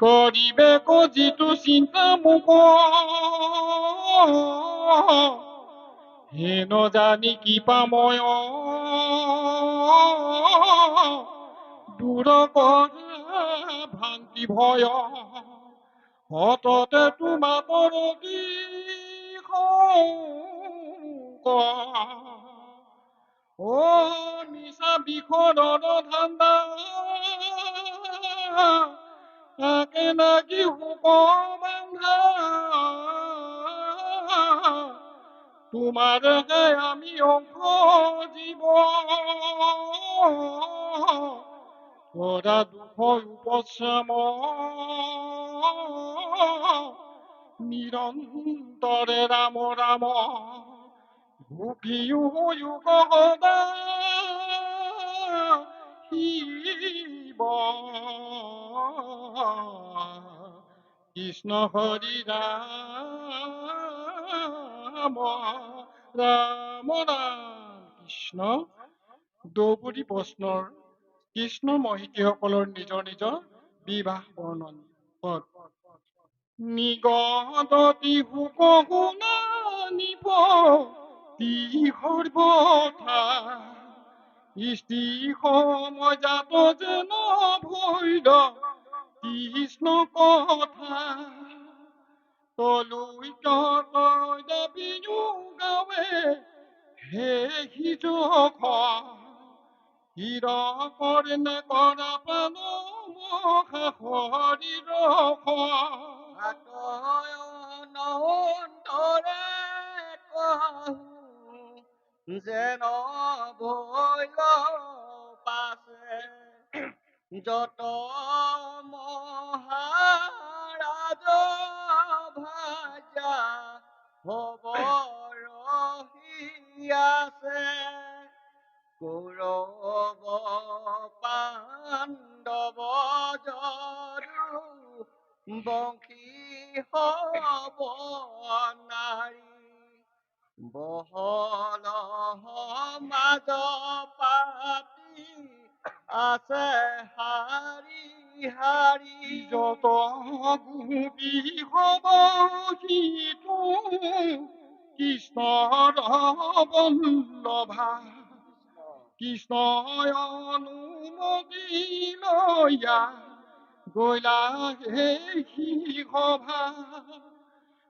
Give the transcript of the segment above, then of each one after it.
কৰিবে যিটো চিন্তা মোক হে নজানি কি পাময়। দূৰ কৰা ভ্ৰান্তি ভয়। সততে তোমাকৰ কি ও মিছা বিষদৰ ধান্দা হুক বান্ধা তোমারকে আমি অঙ্ক জীব তোরা দুঃখ উপশ্রম নিরন্তরে রাম রাম। ভুকিও যুগ কৃষ্ণ হৰি ৰাম ৰাম ৰাম কৃষ্ণ। দ্ৰৌপদী প্ৰশ্নৰ কৃষ্ণ মহিষীসকলৰ নিজৰ নিজৰ বিবাহ বৰ্ণন নিগদতি হুক শুনা নিব ইষ্টি সময় যেন ভৈৰ কৃষ্ণ কথা। তলৈ কিনো গাঁৱে হে সিজক। হিৰ কৰে নে কৰা পাণ হৰি ৰখ নৰে কয় যেন ভৈল পাছে যত মহাৰাজ ভাজা হব ৰহি আছে কৌৰৱ পাণ্ডৱ জৰু বংশী হব নাৰী বহল সমাজ পাতি আছে হাৰি হাৰি যত গোপী হব সিটো কৃষ্ণৰ বল্লভা কৃষ্ণই অনুমতি লয়া গৈলা সেই সভা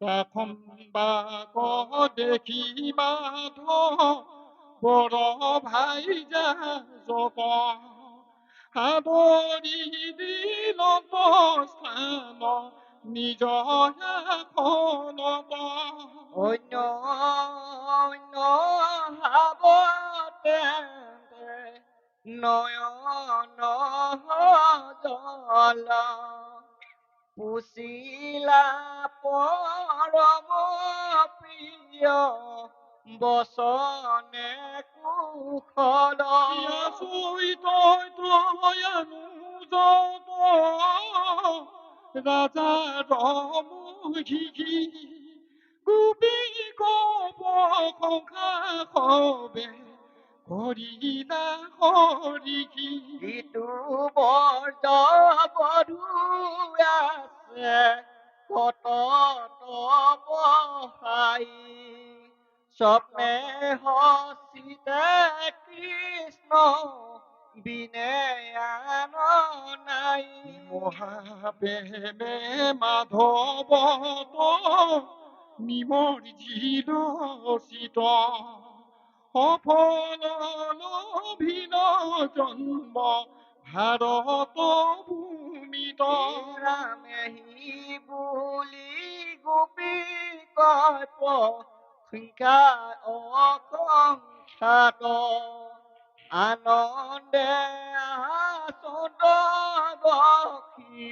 প্ৰথম বাক দেখি মাধ বৰ ভাই যা আদৰি দিলত স্থান নিজ আসনত অন্য অন্য হাবতে নয়ন জল। পুচিলা পৰম প্ৰিয় বচনে কুশল। রাজা রমহি গুবি কব সংখা হবে হরিলা হরি ইটো বৰ্জ বধু আছে কত বহাই স্বপ্নে হচিতে কৃষ্ণ, বিনে নাই। মহাপ্ৰেমে মাধৱ নিমৰ্জিত চিত সফল লভিন জন্ম ভাৰত ভূমিত। ৰামেহি বুলি গোপী কল্প সংখ্যা অসংখ্যাত আনন্দে আসন বসি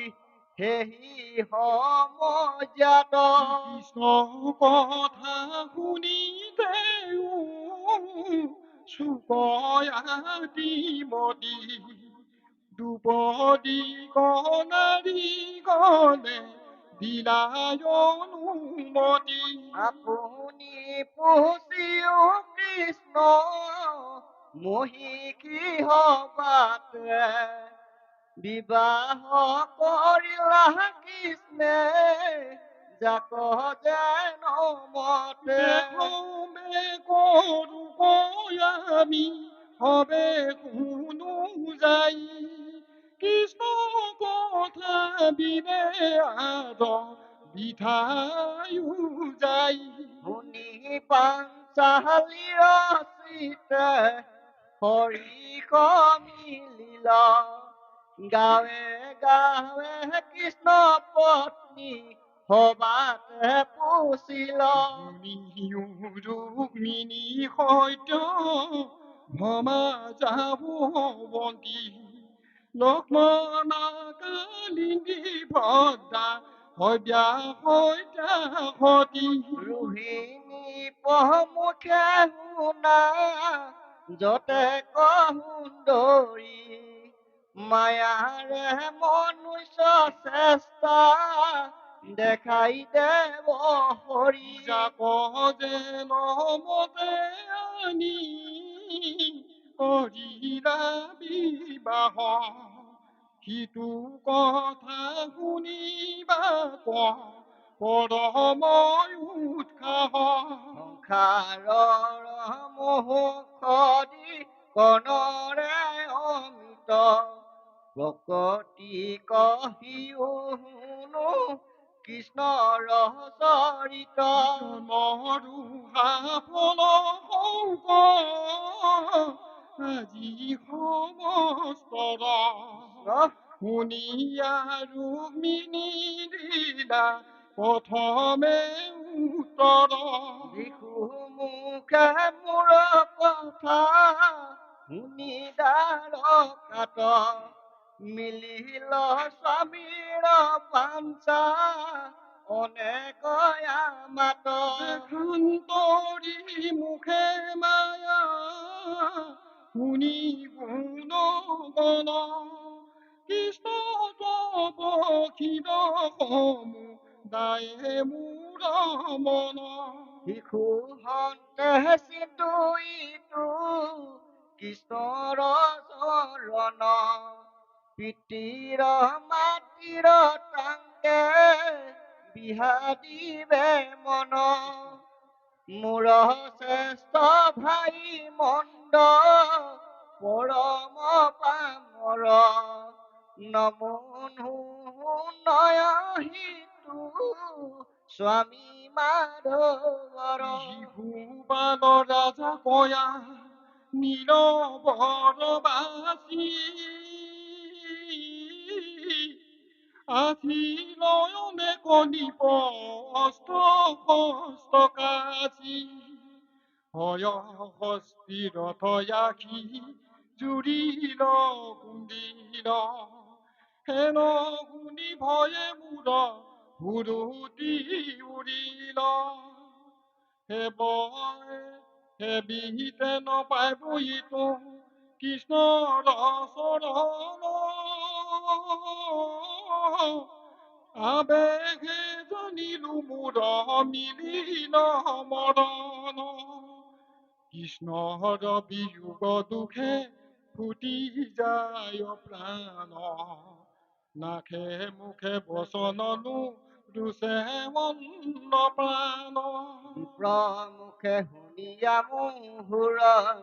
সেহি সমজাত কৃষ্ণ কথা চুকয়াতিমতি দুপদী কণাৰী গণে দিলায় অনুমতি আপুনি পুচিও কৃষ্ণ মহিষী হবাতে। বিবাহ কৰিলা কৃষ্ণে যাক যেন মতে। দেখমে করু আমি হবে কোনো যাই। বিধায়ু যাই শুনি পাঞ্চালি ৰচিতে হৰি মিলিল গাঁৱে গাঁৱে কৃষ্ণ পত্নী সবাতে পুচিল শুনিও ৰুক্মিণী সত্য ভমা যাব বন্তি লক্ষ্মণ কালিন্দী ভদ্ৰা সদ্যা সদ্যা সতী ৰোহিণী পহমুখে শুনা যতে কহুন্দৰী মায়াৰে মনুষ্য চেষ্টা দেখাই দেৱ হৰি যাক যে নমতে আনি কৰিলা বিবাহ সিটো কথা শুনিবা পৰময় উৎসাহ। সংসাৰৰ মুখদি কণৰে অমিত। প্ৰকৃতি কহিও শুনো কৃষ্ণৰ চৰিত। মৰুহা ফল শংক দীঘ মস্তৰা শুনি আৰু মিনি দিলা প্ৰথমে উত্তৰ মুখে মোৰ কথা শুনিদাৰ কাট মিলিল স্বামীৰ পাঞ্চা অনেকয়া মাত খুন্তৰি মুখে মায়া শুনি গুণ গণ কৃষ্ণ তপক্ষিণ সমূহ দায়ে মোৰ মন শিশু হন্তে চিন্তু ইটো কৃষ্ণৰ চৰণ পিতৃৰ মাতৃৰ টাংকে বিহাদিবে মন মোৰ শ্ৰেষ্ঠ ভাই মন্দ পৰম পামৰ নমনু নয় হিতু স্বামী মাধৱৰ শিশুপাল ৰাজা কয়া নীৰৱৰবাসী আশী নয়নে কলিপ অস্ত হস্ত কাশী। হয় হস্তি ৰথয়াখি জুৰিল কুন্দিল হেন শুনি ভয়ে মূৰ হুৰুতি উৰিল হে বয় হে বিহিতে নপাই বহিতো কৃষ্ণৰ চৰণ আবেগে জানিলো মোৰ মিলিল মৰণ কৃষ্ণৰ বিয়োগ দুখে ফুটি যায় প্ৰাণ নাখে মুখে বচননো দুচে মন্ন প্ৰাণ প্ৰমুখে শুনিয়া মুহুৰ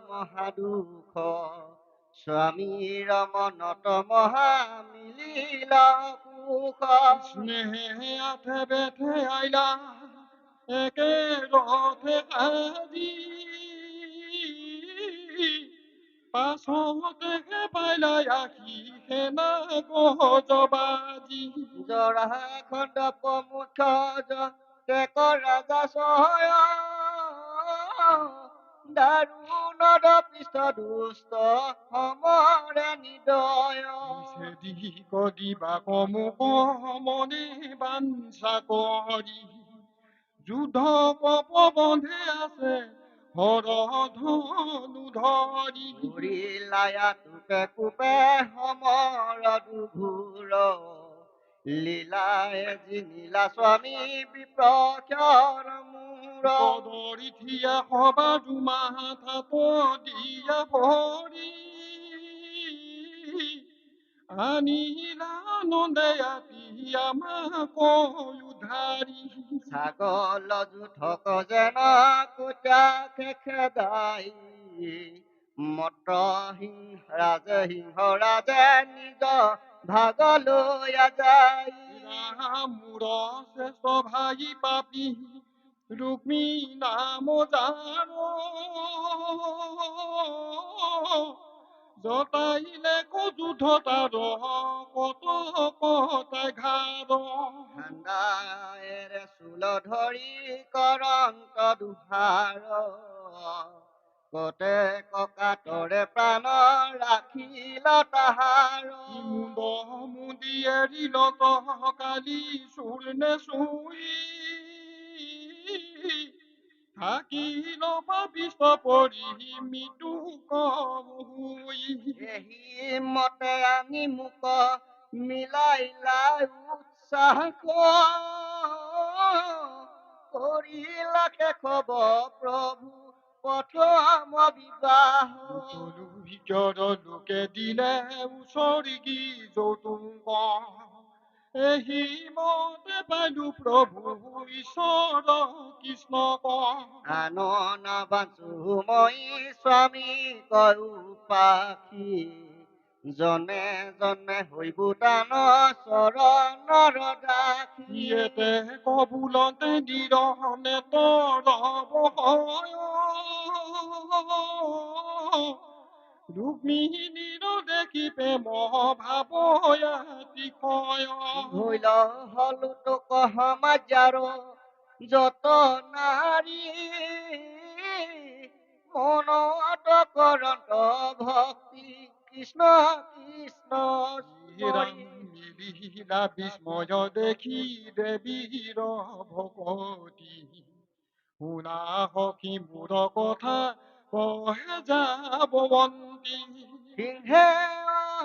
মহাদুখ। স্বামীৰ মনত মহা মিলিল সুখ স্নেহে আঠে বেঠে আইলা একে ৰথে আজি পাছতে পাইলা আখি সেনা গজবাজি? জৰা প্ৰমুখ টেক ৰাজা চয় দাৰুণৰ পৃষ্ঠ দুষ্ট সমৰে নিদয়। সেদি কদিবা কমু কমনে বাঞ্ছা কৰি। যুদ্ধ পৱন্ধে আছে হৰ ধনু ধৰি লায়া তোকে কোপে সমৰ দুঘূৰ লীলায়ে জিনিলা স্বামী বিপ্ৰক্ষৰ মূর। ধরি থিয়া হবা দুমাহা থাপ দিয়া ভৰি আনিলা নন্দে আতি আমাক উদ্ধারি ছাগল জুঠক যেন কুটা খেদাই মত সিংহ ৰাজে সিংহ ৰাজে নিজ ভাগ লৈ যায় রামুর শ্রেষ্ঠ ভাই পাপি রুক্মী নাম যার জতাইলে কযুধ তার কত কতাই ঘাৰ ঠাণ্ডায়েৰে চুল ধৰি কৰন্ত দুহাৰ কতে ককাতৰে প্ৰাণ ৰাখিল তাহাৰ। মুণ্ড মুদি এৰিল কালি চূৰ্ণে চুই। থাকিল পাপিষ্ট পৰি মৃত্যু কহুই এহি মতে আনি মোক মিলাইলা উৎসাহ কৰিলা শেষব প্ৰভু প্ৰথম বিবাহ ভিতৰ লোকে দিলে উচৰ্গী যৌতুক এহি মতে পালো প্ৰভু ঈশ্বৰ কৃষ্ণক আনন বাঞ্চু মই স্বামী কৰো পাখি। জনে জনে হৈবু দান চৰণৰ দাসী ইয়েতে কবুলতে নিৰহনে তৰ ৰুক্মিণীৰ দেখি প্ৰেম ভাবয়াতি কয় ভৈল হলো তোক সমাজাৰ যত নাৰী মনত কৰন্ত ভক্তি কৃষ্ণ কৃষ্ণ মিলিলা বিস্ময় দেখি দেৱীৰ ভকতি শুনা সখী মোৰ কথা কহে যাবন্তী সিংহে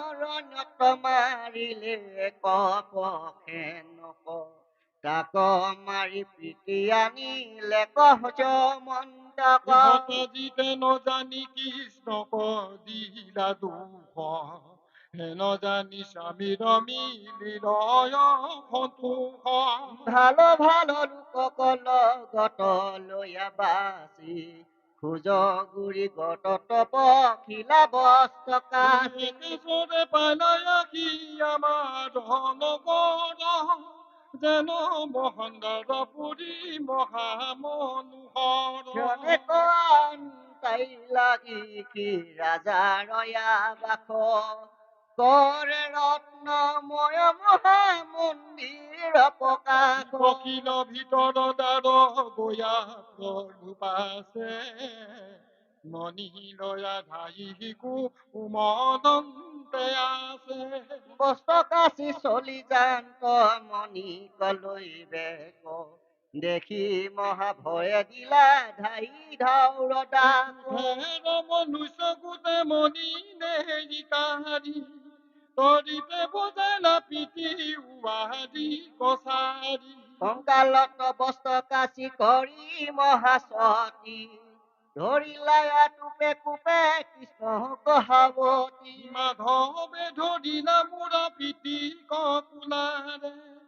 অৰণ্যত মাৰিলে কপখে নক তাক মাৰি পিটি আনিলে কহজ মন্তক ইহঁত জিতে নজানি কৃষ্ণক দিলা দুখ। হেন জানি স্বামীৰ মিলিলয় সন্তোষ ভালো ভালো লোকক লগত লৈয়া বাচি খোজ গুৰি গটত পখিলা বস্তকাচি কেশৰে পালায়াসি আমাৰ নগৰ যেন মহন্দৰ পুৰী মহামনোহৰ কণ তাই লাগি কি ৰাজা ৰয়া বাস কৰে ৰত্নময় মহা প্ৰকাশ পকিল ভিতৰ দ্বাৰ গয়া প্ৰভু পাছে মণি লয়া ধাই শিকু উমদন্তে আছে বস্তকাচি চলি যান্ত মণি কলৈ বেক দেখি মহা ভয়ে দিলা ধাই ডাক হেৰ মনুষ্য গোটে মণি নেহি কাহাৰি তৰিতে বজালা পিঠি উৱাৰি কছাৰি কংকালত বস্তকাচি কৰি মহাসতী ধৰিলা টুপে কুপে কৃষ্ণ কহাৱতী মাধৱে ধৰিলা মোৰ পিতি ককুলাৰে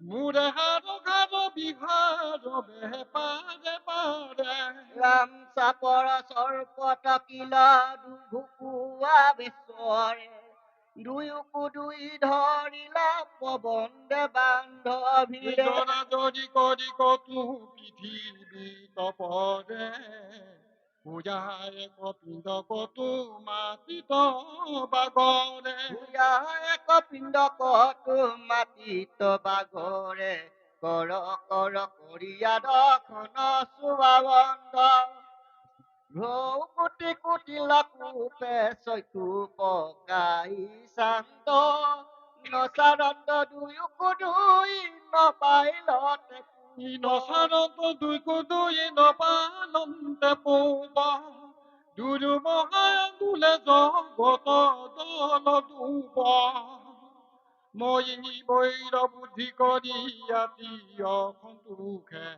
মোৰে হাত ঘাট বিঘাৰ বেপাৰে পাৰে। ৰাম চাপৰ কিলা দুভুকুৱা বেচৰে দুয়োকো দুই ধৰিলা পৱন জৰি কৰি কতো পৃথিৱী তপৰে পূজাই কপিন্দ কতো মাতিত বাগৰে পূজা এক পিণ্ড কতো মাটিত বাগৰে কৰ কৰ কৰিয়া দখন ভ্ৰৌ কোটি কোটি লাকুপে চকু পকাই শান্ত। নচাৰন্ত দুয়োকো দুই নপাইলতে নচাৰত দুই কুদুই নপালন্তে পৌবা দুৰু মহাদুলে জগত দল দুব। মই বৈৰ বুদ্ধি কৰি আতি অসন্তোষে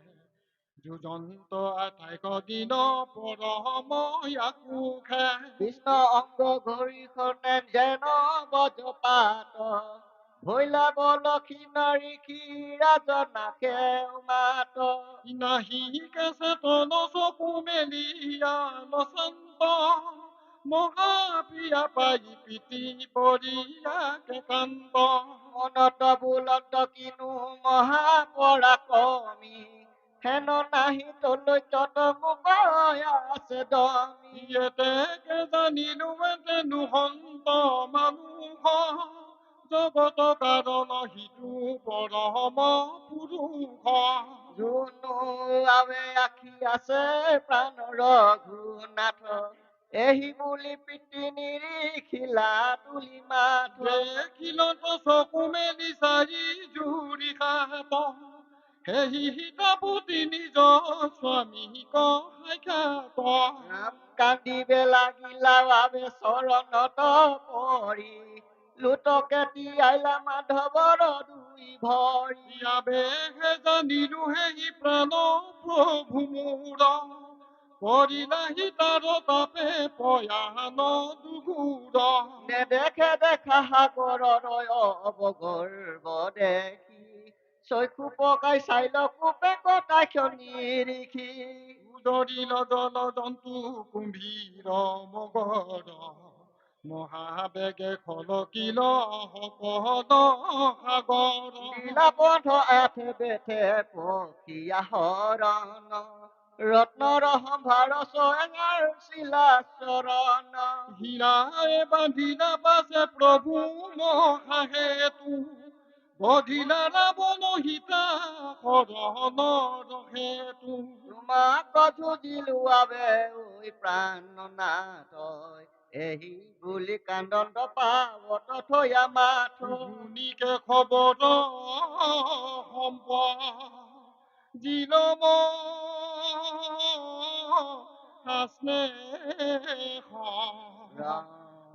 যুজন্ত আঠাইশ দিন পৰময়া সুখে কৃষ্ণ অংগ ঘড়ীখনে যেন বজ্ৰপাত ভৈলা বলসী নাৰী ক্ষীৰাজনাকে মাত নাহি কেছে চকু মেলিয়া নচন্ত মহাপ্ৰিয়া পাই পিতি পৰিয়াকে কান্ত বুলন্ত কিনো মহাপৰাক্ৰমী হেন নাহি তলৈ তত মোক আছে দমী। ইয়েতে কে জানিলো এতেনো সন্ত মানুহ। জগত কাৰণ সিটো পৰম পুৰুষ জুনু আৱে আখি আছে প্ৰাণ ৰঘুনাথ এহি বুলি পিতৃ নিৰিখিলা তুলি দেখিলত চকু মেলি চাৰি জুৰি খাত সেহি সীতাপতি নিজ স্বামীক সাক্ষাৎ ৰাম কান্দিবে লাগিলা বাবে চৰণত পৰি লুটকে তিয়াইলা মাধৱৰ দুই ভৰি ইয়াবেহে জানিলো সেই প্ৰাণ প্ৰভু মোৰ কৰিলাহি তাৰ তাপে পয়ান দুগুৰ নেদেখে দেখা সাগৰৰ অৱগৰ্ব দেখি। চক্ষু পকাই চাইল কোপে কটাই নিৰিখি উদৰিল জল জন্তু কুম্ভীৰ মগৰ। মহাবেগে খলকিল সকল সাগৰ লীলা পথ আঠ বেঠে পখিয়া হৰণ ৰত্নৰ সম্ভাৰ স্বয়ঙৰ শিলা চৰণ হীৰাই বান্ধিলা পাছে প্ৰভু মহাহেতু বধিলা ৰাৱণ সীতা শৰণৰ হেতু তোমাক যুঁজিলো আবে ঐ প্ৰাণনাথ এহি বুলি কান্দন্ত পাৱত থয়া মাথুনিকে খবৰ সম্প দিন মাছনে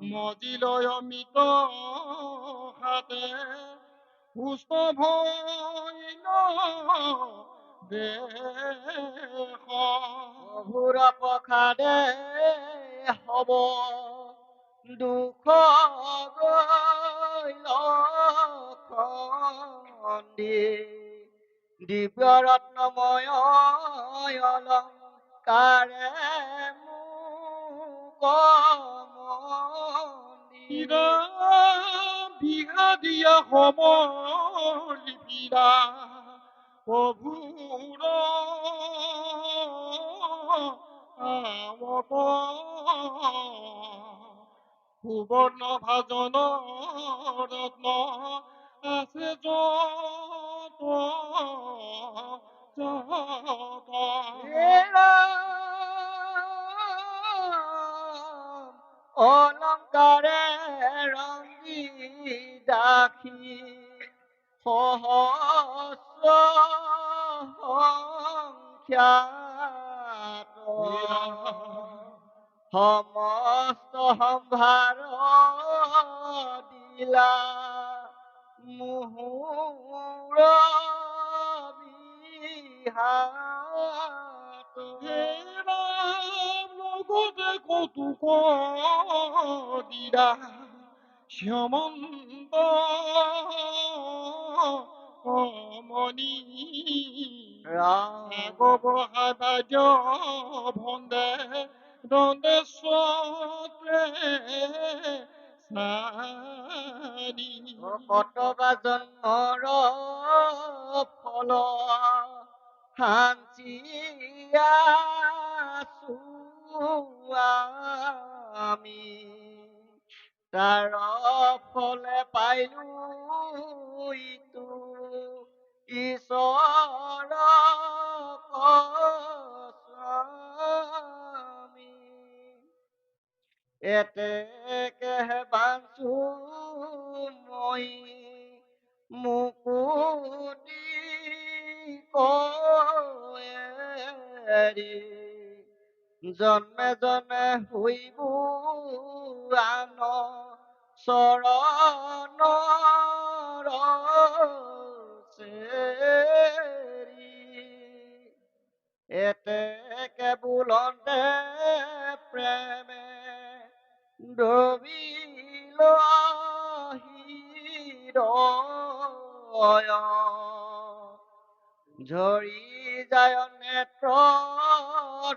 মজিলয় মৃত হাতে পুষ্প ভৈন দেহ প্ৰসাদে হব দুখ গৈল খন্দি দিব্য ৰত্নময় অলংকাৰে মোক মন্দি ইৰা বিহাদিয়া সমলিপিৰা প্ৰভুৰ আমত সুবৰ্ণ ভাজন ৰত্ন আছে যত যত ৰংগী দাখি সহস্ৰ সংখ্যাত। সমস্ত সম্ভাৰ দিলা ৰাম লগতে কৌতুক দিৰা শ্যামন্ত ৰাম গবহাবাজ ভন্দে। দণ্ডেশ্বৰে স্নানি কতবা জন্মৰ ফল সাঞ্চিয়া আমি তাৰ ফলে পাইলো ইটো ঈশ্বৰ এতেকেহে বাঞ্চো মই মুকুতি কয়েৰি জন্মে জন্মে হইব আন চৰণৰ ঝুলন্তে প্রেমে হৃদয় ঝৰি যায় নেত্ৰ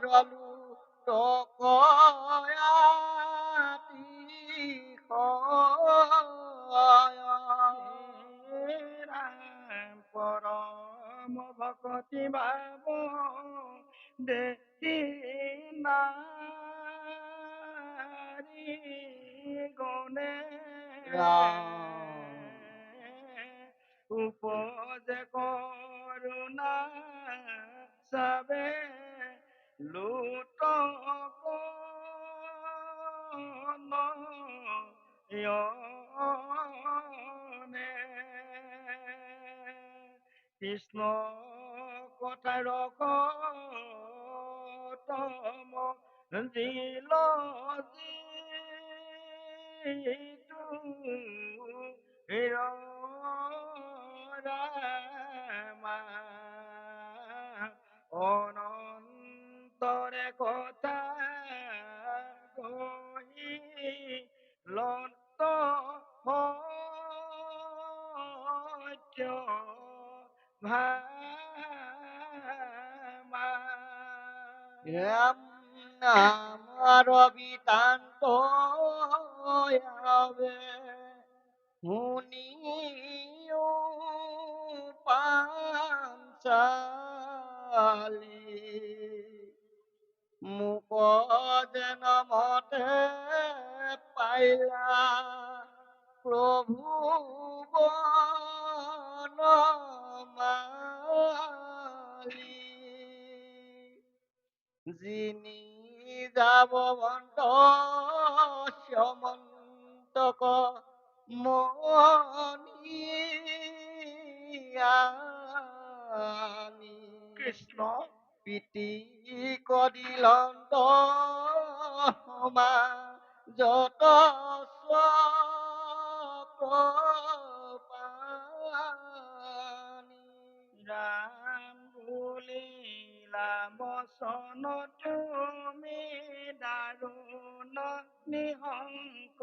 ৰলু পরম ভকতি ভাব দেখি নারী রাম। উপজ করুণা সবে লুট কৃষ্ণ কথার তম দিল জিটু রামা অনন্তরে কথা কহি সত্য ভামা নাম রবিতান্ত হবে। শুনিও পাঞ্চালি মুক যেন মতে পাইলা প্রভু বনমালী। যিনি যাব বন্ত সমন্তক মনিয়ানি কৃষ্ণ। পিতি কদিলন্ত সমা যত পানি রাম ভুলিলা বচন তুমি দাৰুণ নিহংক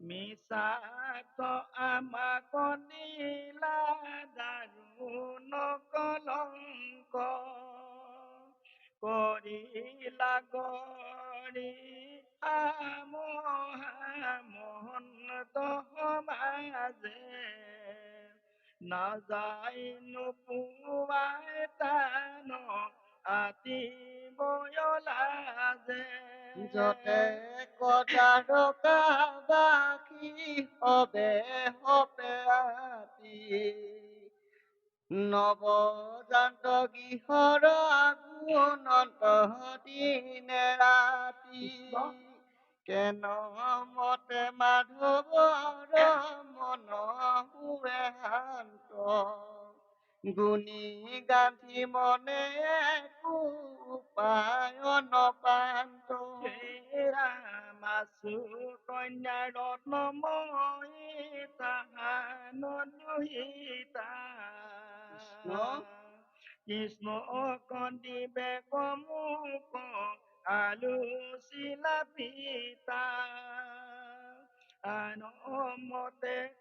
মিছাত আমাক দিলা দাৰুণ কলংক কৰিলা গৰি আমোহন সমাজে নাযায় নোপোৱাই তান আতি বয়লাজে যতে কদারকা বাকি হবে হবে আতি। নবজান্ত গৃহর গুণন্ত দিনে রাতি। কেন মতে মাধৱৰ গুণী গান্ধী মনে উপায়ন পান্ত মাছু কন্যা ৰত্নময়ী তাহান দুহিতা কৃষ্ণ। কৃষ্ণ কন্দিবে কমুক আলোচিলা পিতা আন মতে মাধৱৰ হাতনো এচিত